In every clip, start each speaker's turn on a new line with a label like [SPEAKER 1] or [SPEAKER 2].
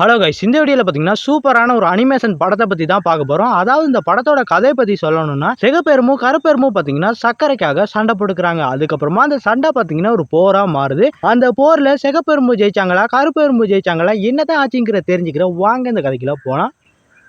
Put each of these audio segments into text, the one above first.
[SPEAKER 1] Hello guys இந்த வீடியோவில் பார்த்தீங்கன்னா சூப்பரான ஒரு அனிமேஷன் படத்தை பற்றி தான் பார்க்க போகிறோம் அதாவது இந்த படத்தோட கதை பற்றி சொல்லணும்னா சிகப்பெருமும் கருப்பெருமும் பார்த்தீங்கன்னா சக்கரைக்காக சண்டை போட்டுக்கிறாங்க. அதுக்கப்புறமா அந்த சண்டை பார்த்தீங்கன்னா ஒரு போராக மாறுது. அந்த போரில் சிகப்பெரும்பு ஜெயிச்சாங்களா கருப்பெரும்பு ஜெயிச்சாங்களா என்னதான் ஆச்சுங்கிற தெரிஞ்சுக்கிற வாங்க இந்த கதைக்குள்ள போனால்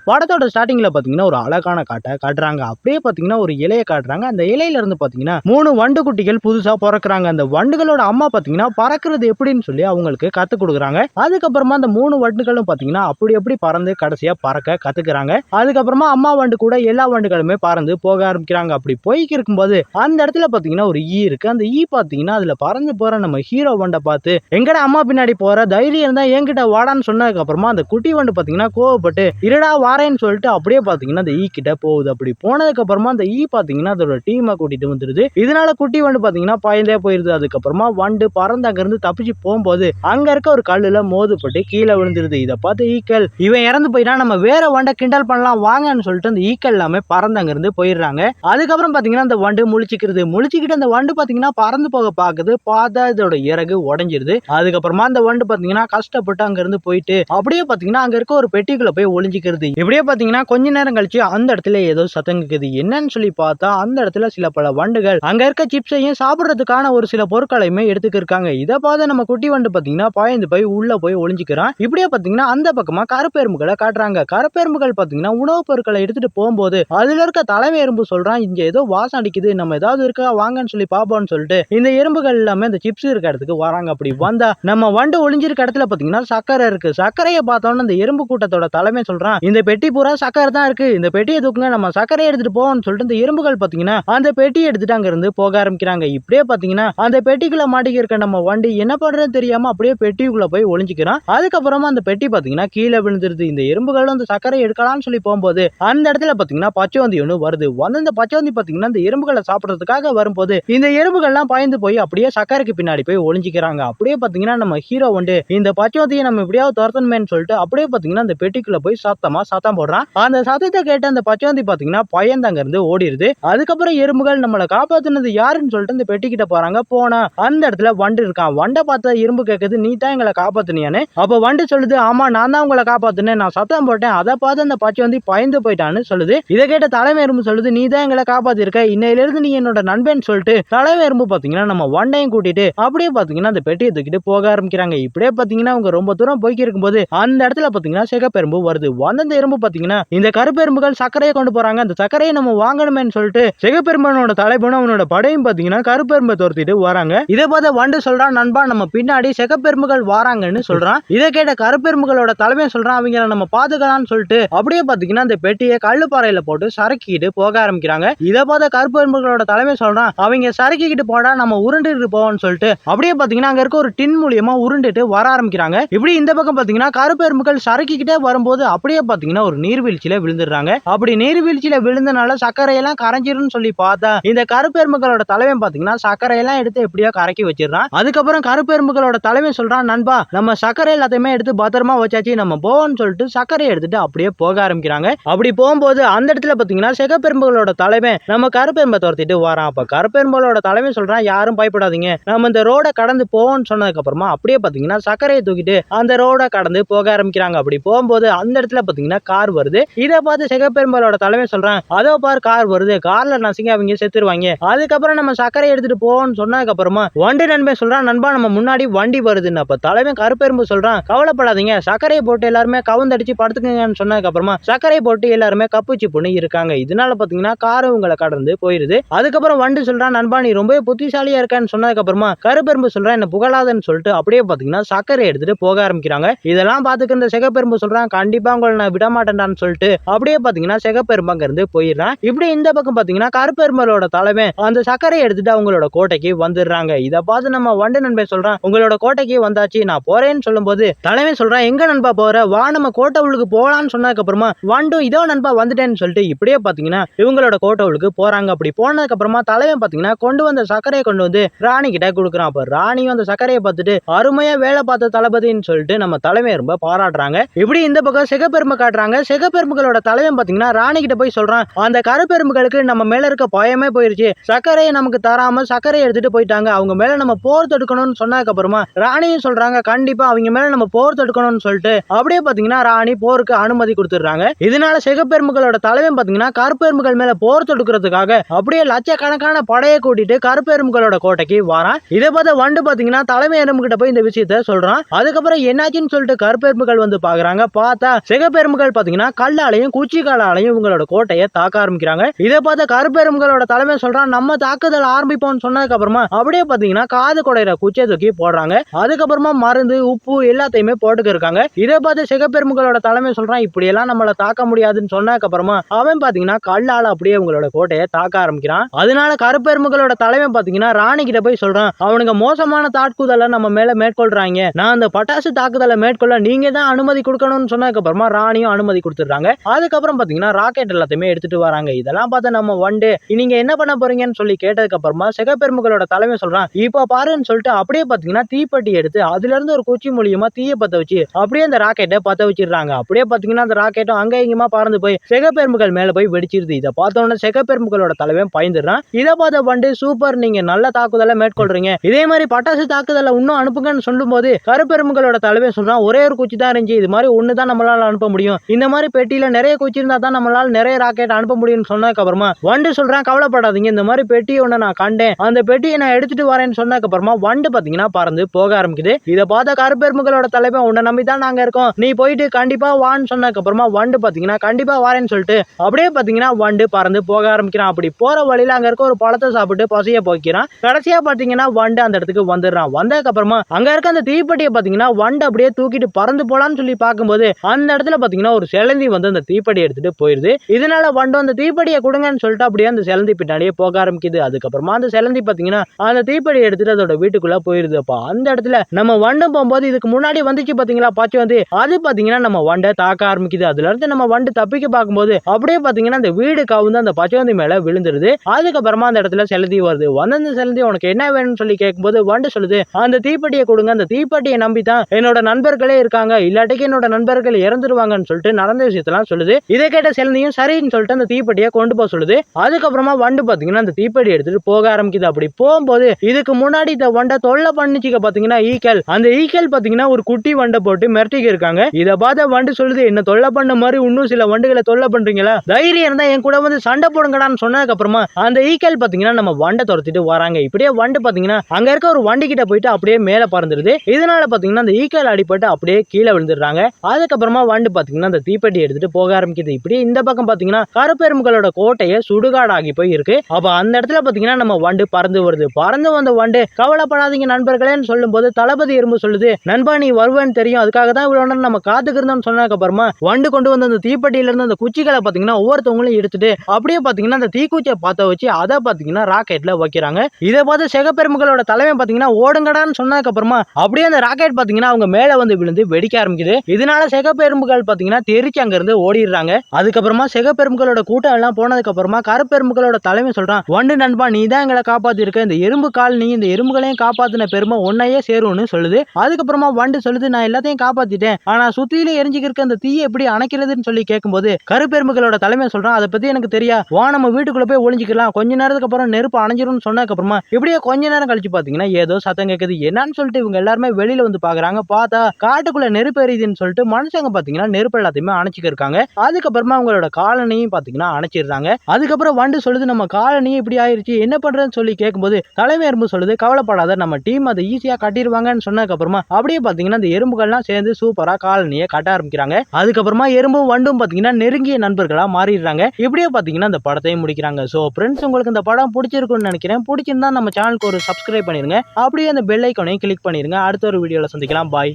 [SPEAKER 1] படத்தோட ஸ்டார்டிங்கில் பார்த்தீங்கன்னா ஒரு அழகான காட்டை காட்டுறாங்க. அப்படியே பார்த்தீங்கன்னா ஒரு இலையை காட்டுறாங்க. அந்த இலையில இருந்து பார்த்தீங்கன்னா மூணு வண்டு குட்டிகள் புதுசாக பறக்குறாங்க. அந்த வண்டுகளோட அம்மா பார்த்தீங்கன்னா பறக்கிறது எப்படின்னு சொல்லி அவங்களுக்கு கற்றுக் கொடுக்குறாங்க. அதுக்கப்புறமா அந்த மூணு வண்டுகளும் பார்த்தீங்கன்னா அப்படி எப்படி பறந்து கடைசியாக பறக்க கற்றுக்குறாங்க அதுக்கப்புறமா அம்மா வண்டு கூட எல்லா வண்டுகளுமே பறந்து போக ஆரம்பிக்கிறாங்க. அப்படி போய்க்கு இருக்கும்போது அந்த இடத்துல பார்த்தீங்கன்னா ஒரு ஈ இருக்கு. அந்த ஈ பார்த்தீங்கன்னா அதில் பறந்து போகிற நம்ம ஹீரோ வண்டை பார்த்து எங்கடா அம்மா பின்னாடி போகிற தைரியம் இருந்தால் என்கிட்ட வாடான்னு சொன்னதுக்கப்புறமா அந்த குட்டி வண்டு பார்த்தீங்கன்னா கோவப்பட்டு இருடா வாரேன்னு சொல்லிட்டு அப்படியே பார்த்தீங்கன்னா அந்த ஈ கிட்ட போகுது. அப்படி போனதுக்கப்புறமா அந்த e ஈ பார்த்தீங்கன்னா அதோட டீமை கூட்டிட்டு வந்துடுது இதனால குட்டி வண்டு பார்த்தீங்கன்னா பயந்தே போயிருது. அதுக்கப்புறமா வண்டு பறந்து அங்கிருந்து தப்பிச்சு போகும்போது அங்க இருக்க ஒரு கல்லுல மோதுப்பட்டு கீழே விழுந்துருது. இதை பார்த்து ஈக்கல் இவன் இறந்து போயிட்டா நம்ம வேற வண்டை கிண்டல் பண்ணலாம் வாங்கன்னு சொல்லிட்டு அந்த ஈக்கள் எல்லாமே பறந்து அங்கிருந்து போயிடுறாங்க. அதுக்கப்புறம் பார்த்தீங்கன்னா அந்த வண்டு முழிச்சிக்கிறது. முழிச்சிக்கிட்டு அந்த வண்டு பார்த்தீங்கன்னா பறந்து போக பார்க்குது பார்த்தா இதோட இறகு உடஞ்சிருது. அதுக்கப்புறமா அந்த வண்டு பார்த்தீங்கன்னா கஷ்டப்பட்டு அங்கிருந்து போயிட்டு அப்படியே பார்த்தீங்கன்னா அங்க இருக்க ஒரு பெட்டிக்குள்ள போய் ஒளிஞ்சிக்கிறது. இப்படியே பார்த்தீங்கன்னா கொஞ்ச நேரம் கழிச்சு அந்த இடத்துல ஏதோ சத்தம் கேக்குது என்னன்னு சொல்லி பார்த்தா அந்த இடத்துல சில பல வண்டுகள் அங்க இருக்க சிப்ஸையும் சாப்பிட்றதுக்கான ஒரு சில பொருட்களையுமே எடுத்துக்க இருக்காங்க இதை பார்த்து நம்ம குட்டி வண்டு பார்த்தீங்கன்னா பாய்ந்து போய் உள்ள போய் ஒளிஞ்சிக்கிறான். இப்படியே பார்த்தீங்கன்னா அந்த பக்கமாக கருப்பெரும்புகளை காட்டுறாங்க. கருப்பெரும்புகள் பார்த்தீங்கன்னா உணவுப் பொருட்களை எடுத்துட்டு போகும்போது அதுல இருக்க தலைமை எறும்பு சொல்றான் இங்கே ஏதோ வாசம் அடிக்குது நம்ம ஏதாவது இருக்கா வாங்கன்னு சொல்லி பார்ப்போம்னு சொல்லிட்டு இந்த எறும்புகள் எல்லாமே இந்த சிப்ஸ் இருக்க இடத்துக்கு வராங்க. அப்படி வந்தா நம்ம வண்டு ஒளிஞ்சிருக்க இடத்துல பார்த்தீங்கன்னா சக்கரை இருக்கு. சர்க்கரையை பார்த்தோன்னு இந்த எறும்பு கூட்டத்தோட தலைமை சொல்றான் இந்த பெட்டி பூரா சக்கரை தான் இருக்கு. இந்த பெட்டியை தூக்குங்க நம்ம சக்கரையை எடுத்துட்டு போவோம்னு சொல்லிட்டு இந்த எறும்புகள் பாத்தீங்கன்னா அந்த பெட்டியை எடுத்துட்டு அங்க இருந்து போக ஆரம்பிக்கிறாங்க. இப்படியே பாத்தீங்கன்னா அந்த பெட்டிக்குள்ள மாட்டிக்க இருக்க நம்ம வண்டி என்ன பண்றதுன்னு தெரியாம அப்படியே பெட்டிக்குள்ள போய் ஒளிஞ்சிக்கிறான். அதுக்கப்புறமா அந்த பெட்டி பாத்தீங்கன்னா கீழே விழுந்துருது. இந்த எறும்புகளும் அந்த சக்கரை எடுக்கலாம்னு சொல்லி போகும்போது அந்த இடத்துல பாத்தீங்கன்னா பச்சைவந்தி ஒன்று வருது. வந்து இந்த பச்சைவந்தி பாத்தீங்கன்னா இந்த எறும்புகளை சாப்பிடுறதுக்காக வரும்போது இந்த எறும்புகள்லாம் பாய்ந்து போய் அப்படியே சக்கரைக்கு பின்னாடி போய் ஒளிஞ்சிக்கிறாங்க. அப்படியே பாத்தீங்கன்னா நம்ம ஹீரோ வந்து இந்த பச்சைவந்தியை நம்ம எப்படியாவது துரத்தணுமேன்னு சொல்லிட்டு அப்படியே பாத்தீங்கன்னா அந்த பெட்டிக்குள்ள போய் சத்தமா சத்தம் போடுறான். அந்த சத்தத்தை கேட்டு அந்த பச்சவந்தி பாத்தீங்கன்னா பையன் தங்க இருந்து ஓடிடுது அதுக்கப்புறம் எறும்புகள் நம்மளை காப்பாத்துனது யாருன்னு சொல்லிட்டு இந்த பெட்டிக்கிட்ட போறாங்க. போனா அந்த இடத்துல வண்டு இருக்கான். வண்டை பார்த்தா எறும்பு கேட்குது நீ தான் எங்களை காப்பாத்துனியான்னு? அப்ப வண்டு சொல்லுது ஆமா நான் தான் உங்களை காப்பாத்துனேன். நான் சத்தம் போட்டேன். அதை பார்த்து அந்த பச்சை வந்து பயந்து போயிட்டான்னு சொல்லுது. இதை கேட்ட தலைமை எறும்பு சொல்லுது நீ தான் எங்களை காப்பாத்திருக்க. இன்னையில இருந்து நீ என்னோட நண்பன் சொல்லிட்டு தலைமை எறும்பு பாத்தீங்கன்னா நம்ம வண்டையும் கூட்டிட்டு அப்படியே பாத்தீங்கன்னா அந்த பெட்டியை தூக்கிட்டு போக ஆரம்பிக்கிறாங்க. இப்படியே பாத்தீங்கன்னா அவங்க ரொம்ப தூரம் போய்க்கு இருக்கும்போது அந்த இடத்துல பாத்தீங்கன்னா சிகப்பெரும்பு வருது. வந்த அந்த எறும்பு பாத்தீங்கன்னா இந்த கருப்பெரும்புகள் சர்க்கரையை கொண்டு போறாங்க. அந்த சர்க்கரையை நம்ம வாங்கணுமேன்னு சொல்லிட்டு சிகப்பெரும்பனோட தலைவனும் அவனோட படையும் பார்த்தீங்கன்னா கருப்பெரும்பை துரத்திட்டு வராங்க. இதை பார்த்த வண்டு சொல்றான் நண்பா நம்ம பின்னாடி சிகப்பெரும்புகள் வராங்கன்னு சொல்றான். இதை கேட்ட கருப்பெரும்புகளோட தலைமை சொல்றான் அவங்கள நம்ம பாத்துக்கலாம்னு சொல்லிட்டு அப்படியே பாத்தீங்கன்னா அந்த பெட்டியை கல்லுப்பாறையில போட்டு சரக்கிட்டு போக ஆரம்பிக்கிறாங்க. இதை பார்த்த கருப்பெரும்புகளோட தலைமை சொல்றான் அவங்க சரக்கிக்கிட்டு போடா நம்ம உருண்டுட்டு போவோம்னு சொல்லிட்டு அப்படியே பாத்தீங்கன்னா அங்க இருக்க ஒரு டின் மூலியமா உருண்டுட்டு வர ஆரம்பிக்கிறாங்க. இப்படி இந்த பக்கம் பாத்தீங்கன்னா கருப்பெரும்புகள் சரக்கிக்கிட்டே வரும்போது அப்படியே ஒரு நீர்வீழ்ச்சியில விழுந்துடுறாங்க. அப்படி நீர்வீழ்ச்சியில விழுந்தனால சர்க்கரையெல்லாம் கரைஞ்சிருன்னு சொல்லி பார்த்தா இந்த கருப்பெருமைகளோட தலைவன் பாத்தீங்கன்னா சர்க்கரையெல்லாம் எடுத்து எப்படியோ கரைக்கி வச்சிடறான். அதுக்கப்புறம் கருப்பெரும்புகளோட தலைவன் சொல்றான் நண்பா நம்ம சர்க்கரை எல்லாத்தையுமே எடுத்து பத்திரமா வச்சாச்சு நம்ம போவோம்னு சொல்லிட்டு சர்க்கரை எடுத்துட்டு அப்படியே போக ஆரம்பிக்கிறாங்க. அப்படி போகும்போது அந்த இடத்துல பாத்தீங்கன்னா சிகப்பெரும்புகளோட தலைவன் நம்ம கருப்பெரும்பை துரத்திட்டு வரான். அப்ப கருப்பெரும்புகளோட தலைவன் சொல்றான் யாரும் பயப்படாதீங்க. நம்ம இந்த ரோடை கடந்து போவோம்னு சொன்னதுக்கு அப்புறமா அப்படியே பாத்தீங்கன்னா சர்க்கரையை தூக்கிட்டு அந்த ரோடை கடந்து போக ஆரம்பிக்கிறாங்க. அப்படி போகும்போது அந்த இடத்துல பாத்தீங்கன்னா கார் வருது. இதை பார்த்து சிகப்பெரும்பலோட தலைமை சொல்றான் அதோ பார் கார் வருது. கார்ல நசுங்க அவங்க செத்துருவாங்க. அதுக்கப்புறம் நம்ம சக்கரை எடுத்துட்டு போவோம்னு சொன்னதுக்கு அப்புறமா வண்டி நண்பன் சொல்றான் நண்பா நம்ம முன்னாடி வண்டி வருதுன்னு. அப்ப தலைவன் கருப்பெரும்பு சொல்றான் கவலைப்படாதீங்க. சக்கரையை போட்டு எல்லாருமே கவுந்தடிச்சு படுத்துக்கங்கன்னு சொன்னதுக்கு அப்புறமா சக்கரையை போட்டு எல்லாருமே கப்புச்சி பொண்ணு இருக்காங்க. இதனால பாத்தீங்கன்னா காரு உங்களை கடந்து போயிருது. அதுக்கப்புறம் வண்டி சொல்றான் நண்பா நீ ரொம்ப புத்திசாலியா இருக்கான்னு சொன்னதுக்கு அப்புறமா கருப்பெரும்பு சொல்றான் என்ன புகழாதன்னு சொல்லிட்டு அப்படியே பாத்தீங்கன்னா சக்கரை எடுத்துட்டு போக ஆரம்பிக்கிறாங்க. இதெல்லாம் பாத்துக்க இந்த சிகப்பெரும்பு சொல்றான் கண்டிப்பா உங்களை நான் விடமா மாட்டேன்டான்னு சொல்லிட்டு அப்படியே பாத்தீங்கன்னா சிகப்பெரும்பு இருந்து போயிடுறான். இப்படி இந்த பக்கம் பாத்தீங்கன்னா கருப்பெருமலோட தலைமை அந்த சக்கரையை எடுத்துட்டு அவங்களோட கோட்டைக்கு வந்துடுறாங்க. இதை பார்த்து நம்ம வண்டு நண்பன் சொல்றான் உங்களோட கோட்டைக்கு வந்தாச்சு நான் போறேன்னு சொல்லும்போது தலைமை சொல்றான் எங்க நண்பா போற? வா நம்ம கோட்டை உள்ளுக்கு போலான்னு சொன்னதுக்கு அப்புறமா வண்டும் இதோ நண்பா வந்துட்டேன்னு சொல்லிட்டு இப்படியே பாத்தீங்கன்னா இவங்களோட கோட்டை உள்ளுக்கு போறாங்க. அப்படி போனதுக்கு அப்புறமா தலைவன் பாத்தீங்கன்னா கொண்டு வந்த சக்கரையை கொண்டு வந்து ராணி கிட்ட கொடுக்குறான். அப்ப ராணியும் அந்த சக்கரையை பார்த்துட்டு அருமையா வேலை பார்த்த தளபதின்னு சொல்லிட்டு நம்ம தலைமை ரொம்ப பாராட்டுறாங்க. இப்படி இந்த பக்கம் சிகப்பெருமை காட்டுறாங்க. போயிடுறாங்க சிகப்பெரும்புகளோட தலைவன் பாத்தீங்கன்னா ராணிகிட்ட போய் சொல்றான் அந்த கருப்பெரும்புகளுக்கு நம்ம மேல இருக்க பயமே போயிருச்சு. சர்க்கரையை நமக்கு தராம சர்க்கரையை எடுத்துட்டு போயிட்டாங்க. அவங்க மேல நம்ம போர் தடுக்கணும்னு சொன்னதுக்கு அப்புறமா ராணியும் சொல்றாங்க கண்டிப்பா அவங்க மேல நம்ம போர் தடுக்கணும்னு சொல்லிட்டு. அப்படியே பாத்தீங்கன்னா ராணி போருக்கு அனுமதி கொடுத்துடுறாங்க. இதனால சிகப்பெரும்புகளோட தலைவன் பாத்தீங்கன்னா கருப்பெரும்புகள் மேல போர் தடுக்கிறதுக்காக அப்படியே லட்சக்கணக்கான படையை கூட்டிட்டு கருப்பெரும்புகளோட கோட்டைக்கு வரான். இதை பார்த்த வண்டு பாத்தீங்கன்னா தலைமை எறும்பு கிட்ட போய் இந்த விஷயத்த சொல்றான். அதுக்கப்புறம் என்னாச்சுன்னு சொல்லிட்டு கருப்பெரும்புகள் வந்து பாக்குறாங்க. பார்த்தா சிகப்பெரும்புகள் பாத்தீங்கன்னா கல்லாலையும் குச்சி காலாலையும் இவங்களோட கோட்டையை தாக்க ஆரம்பிக்கிறாங்க. இதை பார்த்த கருப்பெரும்புகளோட தலைமை சொல்றான் நம்ம தாக்குதல் ஆரம்பிப்போம்னு சொன்னதுக்கு அப்புறமா அப்படியே பாத்தீங்கன்னா காது குடையிற குச்சியை தூக்கி போடுறாங்க. அதுக்கப்புறமா மருந்து உப்பு எல்லாத்தையுமே போட்டுக்க இருக்காங்க. இதை பார்த்து சிகப்பெரும்புகளோட தலைமை சொல்றான் இப்படி எல்லாம் தாக்க முடியாதுன்னு சொன்னதுக்கு அப்புறமா அவன் பாத்தீங்கன்னா கல்லால அப்படியே உங்களோட கோட்டையை தாக்க ஆரம்பிக்கிறான். அதனால கருப்பெரும்புகளோட தலைமை பாத்தீங்கன்னா ராணி கிட்ட போய் சொல்றான் அவனுங்க மோசமான தாக்குதலை நம்ம மேல மேற்கொள்றாங்க. நான் அந்த பட்டாசு தாக்குதலை மேற்கொள்ள நீங்க தான் அனுமதி கொடுக்கணும்னு சொன்னதுக்கு அப்புறமா ராணியும் அனுமதி கொடுத்துடுறாங்க. அதுக்கப்புறம் பாத்தீங்கன்னா ராக்கெட் எல்லாத்தையுமே எடுத்துட்டு வராங்க. இதெல்லாம் பார்த்தா நம்ம ஒன் டே நீங்க என்ன பண்ண போறீங்கன்னு சொல்லி கேட்டதுக்கு அப்புறமா சிகப்பெரும்புகளோட தலைமை சொல்றான் இப்போ பாருன்னு சொல்லிட்டு அப்படியே பாத்தீங்கன்னா தீப்பெட்டி எடுத்து அதுல இருந்து ஒரு குச்சி மூலியமா தீய பத்த வச்சு அப்படியே அந்த ராக்கெட்டை பத்த வச்சிடுறாங்க. அப்படியே பாத்தீங்கன்னா அந்த ராக்கெட்டும் அங்க இங்கமா பறந்து போய் சிகப்பெரும்புகள் மேல போய் வெடிச்சிருது. இதை பார்த்த உடனே தலைவன் பயந்துடுறான். இதை பார்த்த பண்டு சூப்பர் நீங்க நல்ல தாக்குதலை மேற்கொள்றீங்க. இதே மாதிரி பட்டாசு தாக்குதலை இன்னும் அனுப்புங்கன்னு சொல்லும்போது கருப்பெரும்புகளோட தலைவன் சொல்றான் ஒரே ஒரு குச்சி தான் இருந்துச்சு. இது மாதிரி ஒன்று தான் நம்மளால அனுப்ப முடியும். இந்த மாதிரி பெட்டியில் நிறைய குச்சி தான் நம்மளால் நிறைய ராக்கெட் அனுப்ப முடியும்னு சொன்னதுக்கப்புறமா வண்டு சொல்கிறேன் கவலைப்படாதீங்க. இந்த மாதிரி பெட்டி ஒன்று நான் கண்டேன். அந்த பெட்டியை நான் எடுத்துகிட்டு வரேன்னு சொன்னதுக்கப்புறமா வண்டு பார்த்தீங்கன்னா பறந்து போக ஆரம்பிக்குது. இதை பார்த்த கருப்பெரும்புகளோட தலைவன் உன்னை நம்பி தான் நாங்கள் இருக்கோம். நீ போயிட்டு கண்டிப்பாக வான்னு சொன்னதுக்கப்புறமா வண்டு பார்த்தீங்கன்னா கண்டிப்பாக வரேன்னு சொல்லிட்டு அப்படியே பார்த்தீங்கன்னா வண்டு பறந்து போக ஆரம்பிக்கிறான். அப்படி போகிற வழியில் அங்கே இருக்க ஒரு பழத்தை சாப்பிட்டு பசியை போக்கிறான் கடைசியாக பார்த்தீங்கன்னா வண்டு அந்த இடத்துக்கு வந்துடுறான். வந்ததுக்கப்புறமா அங்கே இருக்க அந்த தீப்பெட்டியை பார்த்தீங்கன்னா வண்டு அப்படியே தூக்கிட்டு பறந்து போகலான்னு சொல்லி பார்க்கும்போது அந்த இடத்துல பார்த்தீங்கன்னா ஒரு செலந்தி வந்து அந்த தீப்படி எடுத்துட்டு போயிருது. இதனால வண்டு அந்த தீப்படியை கொடுங்கன்னு சொல்லிட்டு அப்படியே அந்த செலந்தி பின்னாடியே போக ஆரம்பிக்குது. அதுக்கப்புறமா அந்த செலந்தி பாத்தீங்கன்னா அந்த தீப்படி எடுத்துட்டு அதோட வீட்டுக்குள்ள போயிருது. அப்போ அந்த இடத்துல நம்ம வண்டு போகும்போது இதுக்கு முன்னாடி வந்துச்சு பாத்தீங்களா பாச்சு வந்து? அது பாத்தீங்கன்னா நம்ம வண்டை தாக்க ஆரம்பிக்குது. அதுல இருந்து நம்ம வண்டு தப்பிக்க பார்க்கும்போது அப்படியே பாத்தீங்கன்னா அந்த வீடு கவுந்து அந்த பச்சவந்தி மேல விழுந்துருது. அதுக்கப்புறமா அந்த இடத்துல செலுத்தி வருது. வந்து அந்த செலுத்தி உனக்கு என்ன வேணும்னு சொல்லி கேட்கும்போது வண்டு சொல்லுது அந்த தீப்பெட்டியை கொடுங்க. அந்த தீப்பெட்டியை நம்பி தான் என்னோட நண்பர்களே இருக்காங்க. இல்லாட்டிக்கு என்னோட நண்பர்கள் இறந்துருவாங்கன்னு சொல்லிட்டு நடந்த விஷயத்தெல்லாம் சொல்லுது. இதை கேட்ட செலந்தியும் சரின்னு சொல்லிட்டு அந்த தீப்பெட்டியை கொண்டு போக சொல்லுது. அதுக்கப்புறமா வண்டு பாத்தீங்கன்னா அந்த தீப்பெட்டி எடுத்துட்டு போக ஆரம்பிக்குது. அப்படி போகும்போது இதுக்கு முன்னாடி இந்த வண்டை தொல்லை பண்ணிச்சுக்க பாத்தீங்கன்னா ஈக்கல். அந்த ஈக்கல் பாத்தீங்கன்னா ஒரு குட்டி வண்டை போட்டு மிரட்டிக்க இருக்காங்க. இதை பார்த்த வண்டு சொல்லுது என்ன தொல்லை பண்ண மாதிரி இன்னும் சில வண்டுகளை தொல்லை பண்றீங்களா? தைரியம் இருந்தா என் கூட வந்து சண்டை போடுங்கடான்னு சொன்னதுக்கு அப்புறமா அந்த ஈக்கல் பாத்தீங்கன்னா நம்ம வண்டை துரத்திட்டு வராங்க. இப்படியே வண்டு பாத்தீங்கன்னா அங்க இருக்க ஒரு வண்டி கிட்ட போயிட்டு அப்படியே மேல பறந்துருது. இதனால பாத்தீங்கன்னா அந்த ஈக்கல் அடிபட்டு அப்படியே கீழே விழுந்துடுறாங்க. அதுக்கப்புறமா வண்டு பாத்தீங்கன்னா அந்த தீப்பெட்டி எடுத்துட்டு போக ஆரம்பிக்குது. இப்படி இந்த பக்கம் பாத்தீங்கன்னா கருப்பெரும்புகளோட கோட்டையை சுடுகாடாகி போய் இருக்கு அப்ப அந்த இடத்துல பாத்தீங்கன்னா நம்ம வண்டு பறந்து வருது. பறந்து வந்த வண்டு கவலைப்படாதீங்க நண்பர்களேன்னு சொல்லும்போது தளபதி எறும்பு சொல்லுது நண்பா நீ வருவேன்னு தெரியும். அதுக்காக தான் இவ்வளவு நேரம் நம்ம காத்துக்கிருந்தோம்னு சொன்னதுக்கு அப்புறமா வண்டு கொண்டு வந்த அந்த தீப்பெட்டியில இருந்து அந்த குச்சிகளை பாத்தீங்கன்னா ஒவ்வொருத்தவங்களும் எடுத்துட்டு அப்படியே பாத்தீங்கன்னா அந்த தீக்குச்சியை பார்த்த வச்சு அதை பாத்தீங்கன்னா ராக்கெட்ல வைக்கிறாங்க. இதை பார்த்து சிகப்பெரும்புகளோட தலைமை பாத்தீங்கன்னா ஓடுங்கடான்னு சொன்னதுக்கு அப்புறமா அப்படியே அந்த ராக்கெட் பாத்தீங்கன்னா அவங்க மேல வந்து விழுந்து வெடிக்க ஆரம்பிக்குது. இதனால சிகப்பெரும்புகள் பாத்தீங்கன்னா தெரிச்சு அங்கிருந்து ஓடிடுறாங்க? அதுக்கப்புறமா சிகப்பெரும்புகளோட கூட்டம் எல்லாம் போனதுக்கு அப்புறமா கருப்பெரும்புகளோட தலைமை சொல்றான் வண்டு நண்பா நீ தான் எங்களை காப்பாற்றிருக்க இந்த எறும்பு கால் நீ இந்த எறும்புகளையும் காப்பாத்தின பெருமை ஒன்னையே சேரும்னு சொல்லுது. அதுக்கப்புறமா வண்டு சொல்லுது நான் எல்லாத்தையும் காப்பாத்திட்டேன். ஆனா சுத்தியிலே எரிஞ்சுக்கிருக்க அந்த தீயை எப்படி அணைக்கிறதுன்னு சொல்லி கேட்கும்போது கருப்பெரும்புகளோட தலைமை சொல்றான் அதை பத்தி எனக்கு தெரியா. வா நம்ம வீட்டுக்குள்ள போய் ஒழிஞ்சிக்கலாம் கொஞ்ச நேரத்துக்கு அப்புறம் நெருப்பு அணைஞ்சிரும்னு சொன்னதுக்கு அப்புறமா இப்படியே கொஞ்ச நேரம் கழிச்சு பாத்தீங்கன்னா ஏதோ சத்தம் கேட்குது என்னன்னு சொல்லிட்டு இவங்க எல்லாருமே வெளியில வந்து பாக்குறாங்க. பார்த்தா காட்டுக்குள்ள நெருப்பு எரியுதுன்னு சொல்லிட்டு மனுஷங்க பாத்தீங்கன்னா நெருப்பு எல்லாத்தையுமே அணைச்சிக்க இருக்காங்க அதுக்கப்புறமா அவங்களோட காலனியும் பாத்தீங்கன்னா அணைச்சிடுறாங்க. அதுக்கப்புறம் வண்டு சொல்லுது நம்ம காலனியும் இப்படி ஆயிருச்சு என்ன பண்றதுன்னு சொல்லி கேட்கும்போது தலைமை எறும்பு சொல்லுது கவலைப்படாத நம்ம டீம் அதை ஈஸியா கட்டிடுவாங்கன்னு சொன்னதுக்கு அப்புறமா அப்படியே பாத்தீங்கன்னா அந்த எறும்புகள்லாம் சேர்ந்து சூப்பரா காலனியை கட்ட ஆரம்பிக்கிறாங்க. அதுக்கப்புறமா எறும்பும் வண்டும் பாத்தீங்கன்னா நெருங்கிய நண்பர்களா மாறிடுறாங்க. இப்படியே பாத்தீங்கன்னா இந்த படத்தையும் முடிக்கிறாங்க. ஸோ ஃப்ரெண்ட்ஸ் உங்களுக்கு இந்த படம் பிடிச்சிருக்கும்னு நினைக்கிறேன். பிடிச்சிருந்தா நம்ம சேனலுக்கு ஒரு சப்ஸ்கிரைப் பண்ணிருங்க. அப்படியே அந்த பெல் ஐக்கனையும் கிளிக் பண்ணிருங்க. அடுத்த ஒரு வீடியோல சந்திக்கலாம். பாய்